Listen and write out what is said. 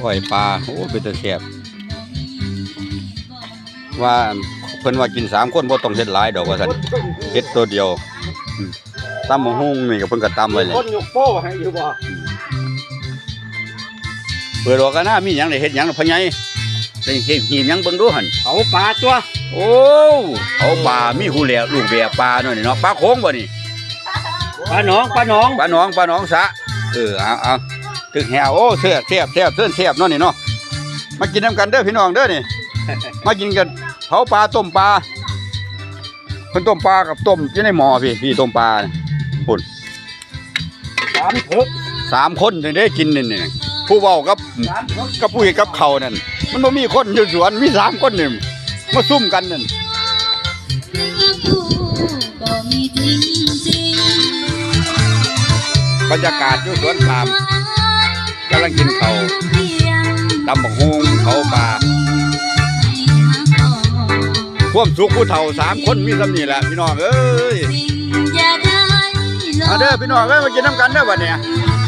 ก้อยปลาโอ้เป็นตะแซ่บว่าเพิ่นว่ากินสามคนบ่ต้องเฮ็ดหลายดอกว่าซั่นเฮ็ดตัวเดียวอืมตำบักหุ่งนี่ก็เพิ่นก็ตำไว้เลยคนยกโป้ให้อยู่บ่เปิดออกกันหน้ามีหยังได้เฮ็ดหยังล่ะพ่อใหญ่ได้เฮ็ดหีบหยังเบิ่งดูหั่นเขาปลาตัว โอ้เอาปลามีหูแหลวลูกแบะปลาหน่อยนี่เนาะปลาโค้งบ่นี่ปลาหนองปลาหนองปลาหนองปลาหนองสะเออเอาเอา ถึกแหวโอ้เสียบเสียบเสียบเส้นเสียบเนาะนี่เนาะมากินน้ำกันเด้อพี่น้องเด้อนี่ มากินกันเผาปลาต้มปลาเพิ่นต้มปลากับต้มอยู่ในหม้อพี่พี่ต้มปลาพุ่นสามถึกสามคนถึงได้กินนี่นี่ผู้เว้ากับสามถึกกับผู้เฮ็ดกับเขาวนั่นมันบ่มีคนอยู่สวนมีสามคนนี่มาซุ่มกันนั่นก็มีจริงจริงบรรยากาศอยู่สวนปาล์ม กำลังกินข้าวตำบักฮุงเผาปลาพ่วามสุขผู้เฒ่าสามคนมีสำนี่แหละพี่น้องเอ้ยอย่าได้มาเด้อพี่น้องเอ้ยมากินน้ำกันเด้อบัดเนี้ยเ